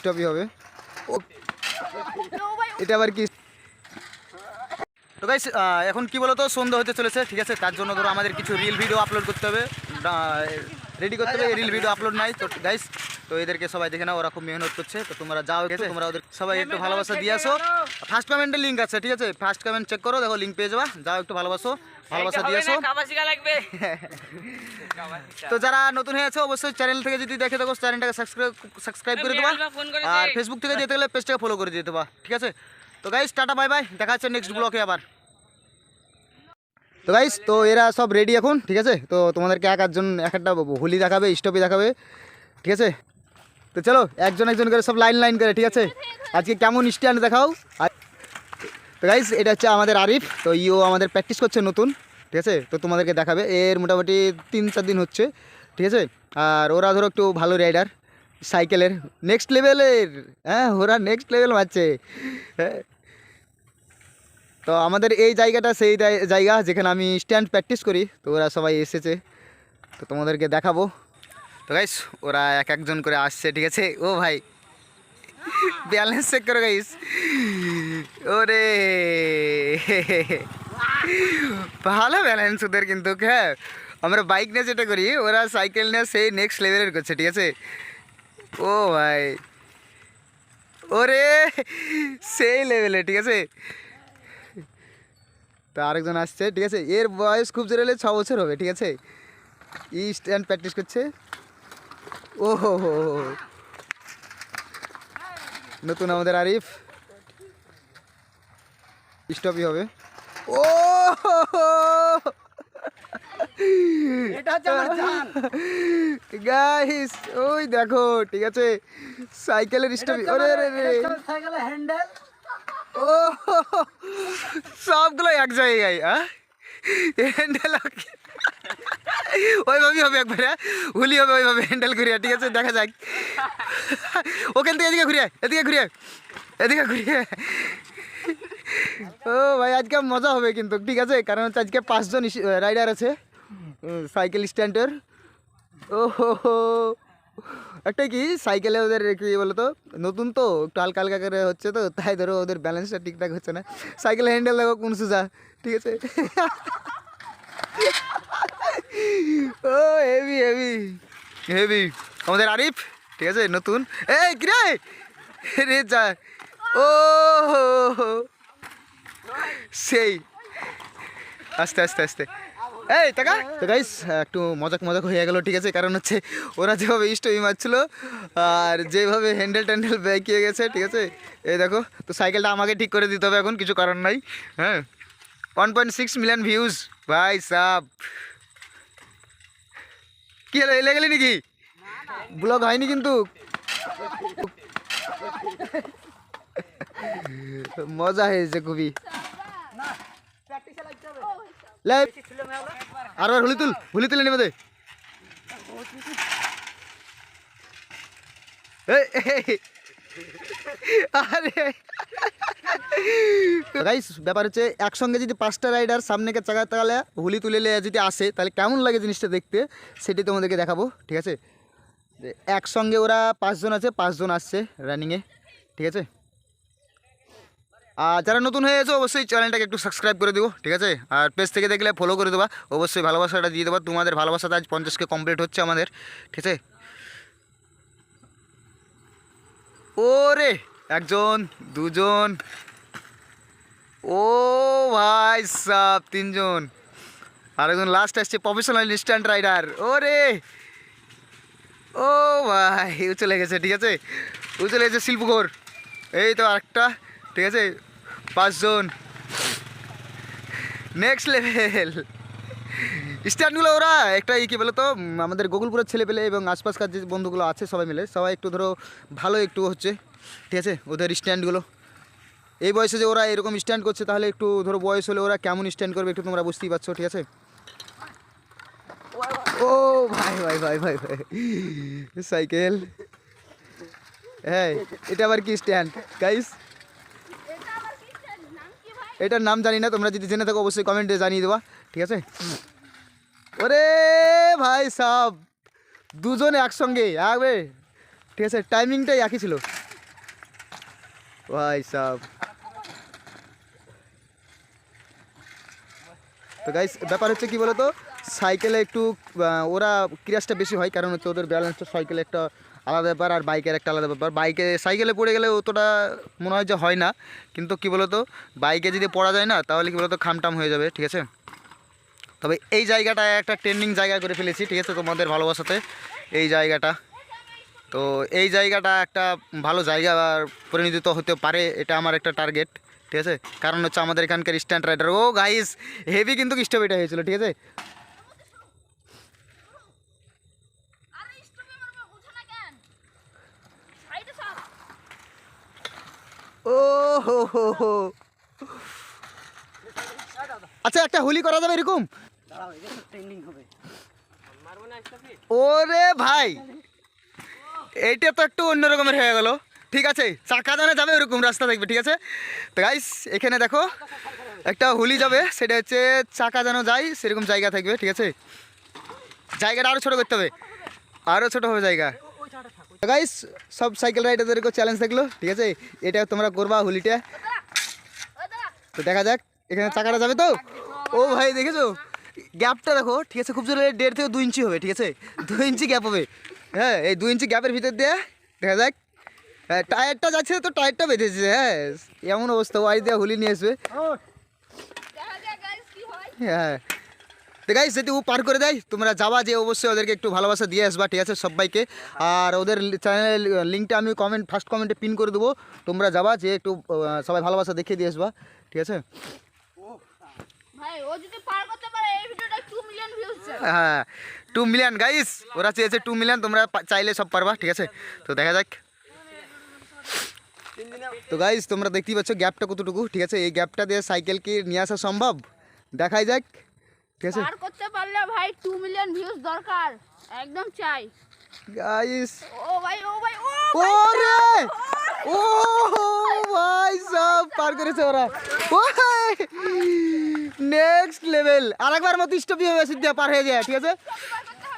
স্টপই হবে। এটা আবার কি? তো গাইস এখন কি বলতো সন্ধ্যা হতে চলেছে ঠিক আছে? তার জন্য ধরো আমাদের কিছু রিল ভিডিও আপলোড করতে হবে। রেডি করতে হবে রিল ভিডিও আপলোড নাই। তো গাইস তো এদেরকে সবাই দেখে নাও ওরা খুব মেহনত করছে। তো তোমরা যাও গেছে তোমরা ওদের সবাই একটু ভালোবাসা দিয়ে আসো। ফার্স্ট কমেন্টের লিঙ্ক আছে ঠিক আছে? ফার্স্ট কমেন্ট চেক করো দেখো লিঙ্ক পেয়ে যাবা। যাও একটু ভালোবাসো ভালোবাসা দিয়ে আসো। তো যারা নতুন হয়ে আছে অবশ্যই চ্যানেল থেকে যদি দেখে দেখো চ্যানেলটাকে সাবস্ক্রাইব সাবস্ক্রাইব করে দেবা। আর ফেসবুক থেকে যেতে গেলে পেজটাকে ফলো করে দিয়ে দেবা ঠিক আছে? তো গাইস টাটা বাই বাই দেখা হচ্ছে নেক্সট ব্লকে আবার। তো গাইস তো এরা সব রেডি এখন ঠিক আছে? তো তোমাদেরকে এক একজন এক একটা হোলি দেখাবে স্টপি দেখাবে ঠিক আছে? তো চলো, একজন একজন করে সব লাইন লাইন করে, ঠিক আছে? আজকে কেমন স্ট্যান্ড দেখাও? তো গাইস এটা হচ্ছে আমাদের আরিফ, তো ইও আমাদের প্র্যাকটিস করছে নতুন, ঠিক আছে? তো তোমাদেরকে দেখাবে, এর মোটামুটি তিন চার দিন হচ্ছে, ঠিক আছে? আর ওরা ধরো একটু ভালো রাইডার সাইকেলের নেক্সট লেভেলের হ্যাঁ ওরা নেক্সট লেভেল মারছে হ্যাঁ? তো আমাদের এই জায়গাটা সেই জায়গা যেখানে আমি স্ট্যান্ড প্র্যাকটিস করি, তো ওরা সবাই এসেছে, তো তোমাদেরকে দেখাবো। তো গাইস ওরা এক একজন করে আসছে, ঠিক আছে? ও ভাই ব্যালেন্স চেক করো গাইস ওরে, ভালো ব্যালেন্স ওদের কিন্তু হ্যাঁ। আমরা বাইক নিয়ে যেটা করি, ওরা সাইকেল নিয়ে সেই নেক্সট লেভেলের করছে, ঠিক আছে? ও ভাই, ওরে, সেই লেভেলে ঠিক আছে? তো আরেকজন আসছে, ঠিক আছে? এর বয়স খুব জোরে হলে ছ বছর হবে, ঠিক আছে? ই স্ট্যান্ড প্র্যাকটিস করছে। ও হো। নতুন আমাদের আরিফ। স্টপই হবে। ও গাইস ওই দেখো ঠিক আছে? সাইকেলের ওরে রে রে। সাইকেলের হ্যান্ডেল ও। সবগুলো এক জায়গায় হ্যাঁ হ্যান্ডেল ওইভাবেই হবে একবার? হুলি হবে ওইভাবে হ্যান্ডেল ঘুরিয়ে, ঠিক আছে? দেখা যাক। ওখান থেকে এদিকে ঘুরিয়ে এদিকে ঘুরিয়ে এদিকে ঘুরিয়ে। ও ভাই, আজকে মজা হবে কিন্তু, ঠিক আছে? কারণ হচ্ছে আজকে পাঁচজন রাইডার আছে সাইকেল স্ট্যান্ডের ও হো একটা কি সাইকেলে ওদের কি বলতো, নতুন তো, একটু হালকা হালকা করে হচ্ছে তো, তাই ধরো ওদের ব্যালেন্সটা ঠিকঠাক হচ্ছে না। সাইকেল হ্যান্ডেল দেখো কোন সুজা, ঠিক আছে? ও হেভি হেভি হেভি আমাদের আরিফ, ঠিক আছে, নতুন। এই, কিরে? রে, যা। ও। সেই। আস্তে আস্তে আস্তে। এই, টাকা? তো গাইস একটু মজাক মজাক হয়ে গেল, ঠিক আছে? কারণ হচ্ছে ওরা যেভাবে স্টোই মারছিল আর যেভাবে হ্যান্ডেল ট্যান্ডেল বেঁকিয়ে গেছে, ঠিক আছে? এই দেখো, তো সাইকেলটা আমাকে ঠিক করে দিতে হবে এখন, কিছু কারণ নাই হ্যাঁ? One point six million views ভাই সাব। কি হলো? এলে গেলি নাকি? ব্লগ হয়নি কিন্তু। মজা হয়েছে খুবই। লাইভ। আর আর হুলি তুল হুলি তুলে নেবে দে এই, এই। আরে। গাইস ব্যাপার হচ্ছে, একসঙ্গে যদি পাঁচটা রাইডার সামনেকে চাকা তাকালে হুলি তুলে যদি আসে, তাহলে কেমন লাগে জিনিসটা দেখতে? সেটি তোমাদেরকে দেখাবো, ঠিক আছে? একসঙ্গে ওরা পাঁচজন আছে, পাঁচজন আসছে রানিংয়ে ঠিক আছে? আর যারা নতুন হয়ে গেছে, অবশ্যই চ্যানেলটাকে একটু সাবস্ক্রাইব করে দেবো ঠিক আছে? আর পেজ থেকে দেখলে ফলো করে দেবা, অবশ্যই ভালোবাসাটা দিয়ে দেবা। তোমাদের ভালোবাসাটা আজ পঞ্চাশকে কমপ্লিট হচ্ছে আমাদের, ঠিক আছে? ওরে! একজন, দুজন। ও ভাই সাব, তিনজন। আর একজন লাস্ট আসছে প্রফেশনাল ইনস্ট্যান্ট রাইডার ওরে! ও ভাই, ও চলে গেছে, ঠিক আছে? ও চলে গেছে শিল্পঘর এই তো আরেকটা, ঠিক আছে? পাঁচজন। নেক্সট লেভেল স্ট্যান্ডগুলো ওরা, একটা কী বলো তো আমাদের গোকুলপুরের ছেলে পেলে এবং আশপাশকার যে বন্ধুগুলো আছে সবাই মিলে, সবাই একটু ধরো ভালো একটু হচ্ছে। ঠিক আছে? ওদের স্ট্যান্ডগুলো। এই বয়সে যে ওরা এরকম স্ট্যান্ড করছে, তাহলে একটু ধরো বয়স হলে ওরা কেমন স্ট্যান্ড করবে একটু তোমরা বুঝতেই পারছ, ঠিক আছে? ও ভাই ভাই ভাই ভাই ভাই। সাইকেল। হ্যাঁ এটা আবার কি স্ট্যান্ড? গাইস। এটার নাম জানি না, তোমরা যদি জেনে থাকো অবশ্যই কমেন্টে জানিয়ে দেবা, ঠিক আছে? ওরে ভাই সাব, দুজনে একসঙ্গে একবে ঠিক আছে, টাইমিংটাই একই ছিল। ভাই সাহ তো গাইস ব্যাপার হচ্ছে কি বলতো? সাইকেলে একটু ওরা ক্রিয়াসটা বেশি হয়, কারণ হচ্ছে ওদের ব্যালেন্সটা সাইকেলে একটা আলাদা ব্যাপার, আর বাইকের একটা আলাদা ব্যাপার। বাইকে সাইকেলে পড়ে গেলে অতটা মনে হয় যে হয় না। কিন্তু কি বলতো? বাইকে যদি পড়া যায় না, তাহলে কি বলতো? খামটাম হয়ে যাবে, ঠিক আছে? তবে এই জায়গাটা একটা ট্রেন্ডিং জায়গা করে ফেলেছি, ঠিক আছে? তোমাদের ভালোবাসাতে এই জায়গাটা। তো এই জায়গাটা একটা ভালো জায়গা পরিণত হতে পারে এটা আমার একটা টার্গেট ঠিক আছে? কারণ হচ্ছে আমাদের এখানকার স্ট্যান্ড রাইডার ও গাইস হেভি কিন্তু স্টপ এটা হয়েছিল ঠিক আছে? আরে স্টপে মারবো বুঝো না কেন? সাইডে সব ও হো হো হো। আচ্ছা একটা হোলি করা যাবে এরকম? ওরে ভাই! এইটা তো একটু অন্য রকমের হয়ে গেল। ঠিক আছে, চাকা দানে যাবে ওরকম, রাস্তা থাকবে ঠিক আছে? তো গাইস এখানে দেখো, একটা হুলি যাবে, সেটা হচ্ছে চাকা যেন যায়, সেরকম জায়গা থাকবে, ঠিক আছে? জায়গাটা আরও ছোটো করতে হবে আরও ছোটো হবে জায়গা। গাইস সব সাইকেল রাইডারদেরকে চ্যালেঞ্জ থাকল ঠিক আছে? এটা তোমরা করবা হুলিটা। তো দেখা যাক, এখানে চাকাটা যাবে তো? ও ভাই, দেখেছ? গ্যাপটা দেখো, ঠিক আছে, খুব জোরে দেড় থেকে দু ইঞ্চি হবে, ঠিক আছে? দু ইঞ্চি গ্যাপ হবে। হ্যাঁ এই দু ইঞ্চি গ্যাপের ভিতর দিয়ে দেখা যাক। হ্যাঁ টায়ারটা যাচ্ছে তো টায়ারটা বেঁধেছে হ্যাঁ। এমন অবস্থা ওয়াই দিয়ে হুলি নিয়ে আসবে। হয়। তো যদি ও পার করে দেয়। তোমরা যাবা যে অবশ্যই ওদেরকে একটু ভালোবাসা দিয়ে আসবা ঠিক আছে সবাইকে। আর ওদের চ্যানেলের লিঙ্কটা আমি কমেন্ট ফার্স্ট কমেন্টে পিন করে দেবো। তোমরা যাবা যে একটু সবাই ভালোবাসা দেখিয়ে দিয়ে আসবা ঠিক আছে? ভাই ও যদি পার করতে পারে এই ভিডিওটা 2 মিলিয়ন ভিউজ হ্যাঁ। টু মিলিয়ন গাইস ওরা চেয়েছে টু মিলিয়ন তোমরা চাইলে সব পারবা ঠিক আছে? তো দেখা যাক। তো গাইস তোমরা দেখতেই পাচ্ছ গ্যাপটা কতটুকু ঠিক আছে? এই গ্যাপটা দিয়ে সাইকেল কি নিয়ে আসা সম্ভব? দেখাই যাক ঠিক আছে? পার করতে পারলে ভাই 2 মিলিয়ন ভিউজ দরকার একদম চাই। গাইস ও ভাই ও ভাই ও ওরে! ও ভাই সব পার করেছে ওরা। নেক্সট লেভেল আরেকবার মতো স্টপই হবে সিদ্ধা পার হয়ে যায়, ঠিক আছে?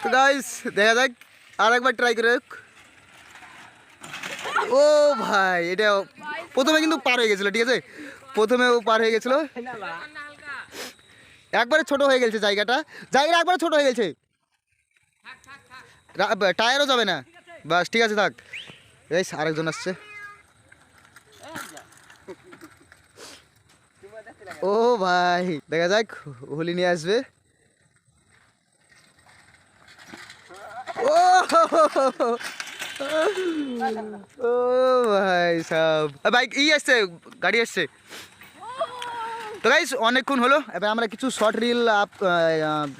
তো গাইস দেখা যাক, আরেকবার ট্রাই করে। ও ভাই, এটা প্রথমে কিন্তু পার হয়ে গেছিল, ঠিক আছে? প্রথমে ও পার হয়ে গেছিল। একবারে ছোট হয়ে গেছে জায়গাটা। জায়গাটা একবারে ছোট হয়ে গেছে। টায়ারও যাবে না। বাস, ঠিক আছে, থাক। এই, আরেকজন আসছে। ও ভাই, দেখা যাক, হোলি নিয়ে আসবে। ও! ও ভাই, সব। বাইক ই আসছে, গাড়ি আসছে। তো গাইস অনেকক্ষণ হলো, এবার আমরা কিছু শর্ট রিল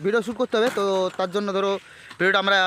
ভিডিও শ্যুট করতে হবে, তো তার জন্য ধরো ভিডিওটা আমরা